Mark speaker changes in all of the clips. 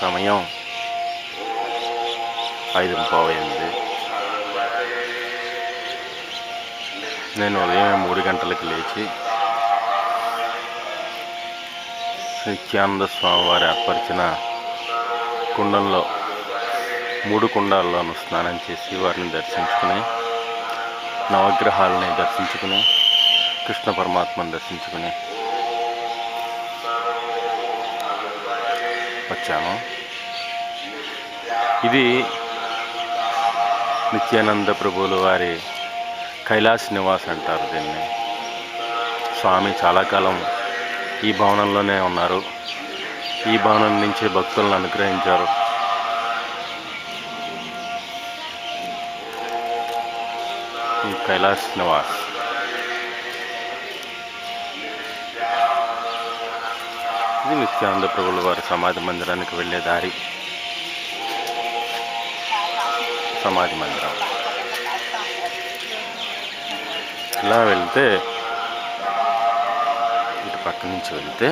Speaker 1: సమయం ఐదు అయింది నేను ఉదయం మూడు గంటలకు లేచి నిత్యానంద స్వామివారి ఏర్పరిచిన కుండంలో మూడు కుండాల్లోనూ స్నానం చేసి వారిని దర్శించుకుని నవగ్రహాలని దర్శించుకుని కృష్ణ పరమాత్మను దర్శించుకుని వచ్చాను ఇది నిత్యానంద ప్రభువులు వారి కైలాస్ నివాస్ అంటారు దీన్ని. స్వామి చాలా కాలం ఈ భవనంలోనే ఉన్నారు. ఈ భవనం నుంచి భక్తులను అనుగ్రహించారు. ఈ కైలాస్ నివాస్. ఇది నిత్యానంద ప్రభుల వారి సమాధి మందిరానికి వెళ్ళే దారి. సమాధి మందిరం. ఇలా వెళ్తే ఇటు పక్క నుంచి వెళ్తే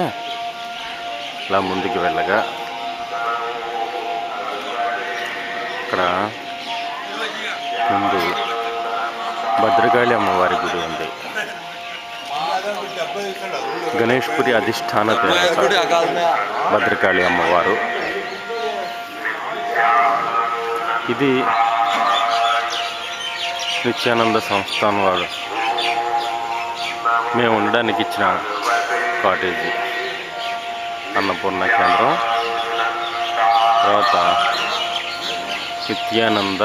Speaker 1: ఇలా ముందుకు వెళ్ళగా ఇక్కడ ముందు భద్రకాళి అమ్మవారి గుడి ఉంది. గణేష్పురి అధిష్టాన భద్రకాళి అమ్మవారు. ఇది నిత్యానంద సంస్థాన్ వారు మేము ఉండడానికి ఇచ్చిన కాటేజీ. అన్నపూర్ణ కేంద్రం. తర్వాత నిత్యానంద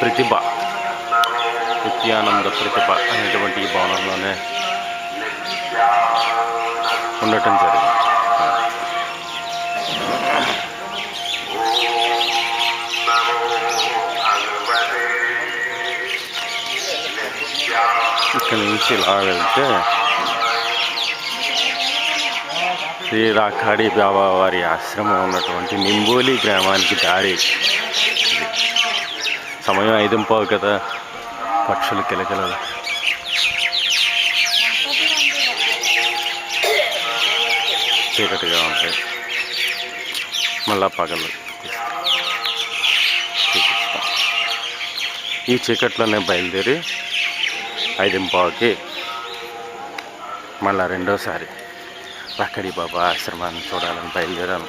Speaker 1: ప్రతిభ. నిత్యానంద ప్రతిభ అనేటువంటి ఈ భవనంలోనే ఉండటం జరిగింది. ఇక్కడ నుంచి ఇలా వెళ్తే శ్రీ రాఖాడి బాబా వారి ఆశ్రమం ఉన్నటువంటి నింబోలి గ్రామానికి దారి. సమయం ఐదు పోవు కదా. పక్షులు కిలకిలలు. చీకటిగా ఉంటాయి మళ్ళా పగలు. చూపిస్తాం. ఈ చీకట్లోనే బయలుదేరి ఐదింపావుకి మళ్ళా రెండోసారి రక్కడి బాబా ఆశ్రమాన్ని చూడాలని బయలుదేరాను.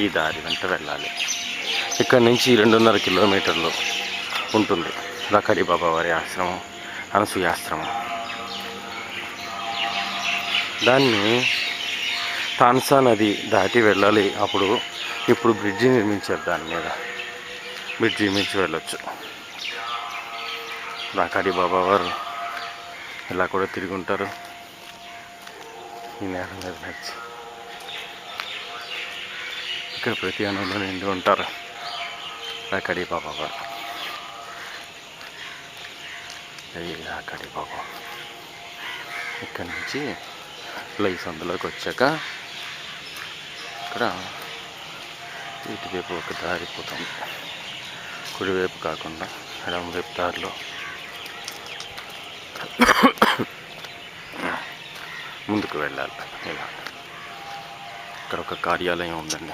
Speaker 1: ఈ దారి వెంట వెళ్ళాలి. ఇక్కడ నుంచి రెండున్నర కిలోమీటర్లు ఉంటుంది. లక్కడి బాబా వారి ఆశ్రమం అనసూయాశ్రమం దాన్ని తాన్సా నది దాటి వెళ్ళాలి. అప్పుడు ఇప్పుడు బ్రిడ్జి నిర్మించారు దాని మీద. బ్రిడ్జి మించి వెళ్ళొచ్చు. రాకాడి బాబా వారు ఇలా కూడా తిరిగి ఉంటారు. ఈ నేల మీద నడిచి. ఇక్కడ ప్రతి అనంలో నిండి ఉంటారు. రాకాడి బాబా వారు. రాకాడి బాబా. ఇక్కడ నుంచి ప్లేస్ అందులోకి వచ్చాక ఇక్కడ ఇటువైపు ఒక దారి పోతుంది కుడివైపు కాకుండా ఎడమవైపు దారిలో. ముందుకు వెళ్ళాలి. ఇలా. ఇక్కడ ఒక కార్యాలయం ఉందండి.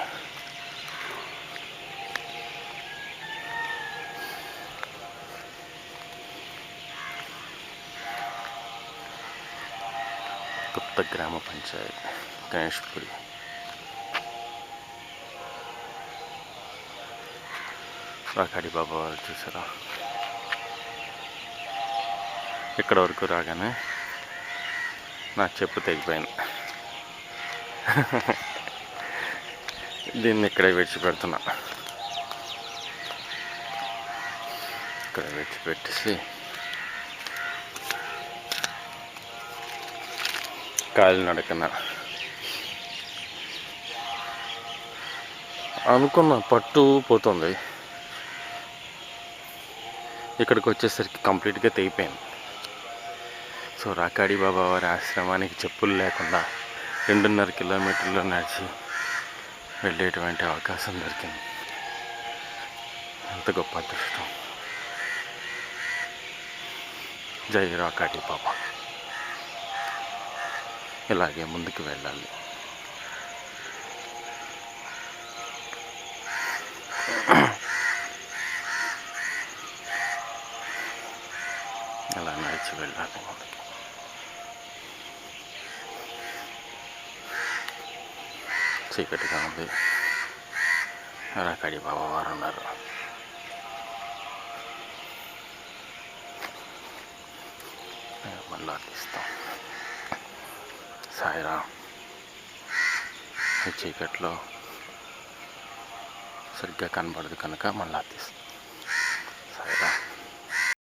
Speaker 1: కొత్త గ్రామ పంచాయతీ. గణేష్పురి రాకాడి బాబా వారు చూసారా? ఇక్కడ వరకు రాగానే నా చెప్పు తెగిపోయింది. దీన్ని ఇక్కడే విడిచిపెడుతున్నా. ఇక్కడ విడిచిపెట్టేసి కాలినడకన అనుకున్న పట్టు పోతుంది ఇక్కడికి వచ్చేసరికి కంప్లీట్గా తెగిపోయింది సో రాకాడి బాబా వారి ఆశ్రమానికి చెప్పులు లేకుండా రెండున్నర కిలోమీటర్లు నడిచి వెళ్ళేటువంటి అవకాశం దొరికింది ఎంత గొప్ప అదృష్టం జై రాకాడి బాబా ఇలాగే ముందుకు వెళ్ళాలి అలా నడిచి వెళ్ళాలి ముందుకు చీకటిగా ఉంది రాకాడి బాబా వారు ఉన్నారు మళ్ళీ తీస్తాం సాయిరా ఈ చీకట్లో సరిగ్గా కనబడదు కనుక మళ్ళా తీస్తాను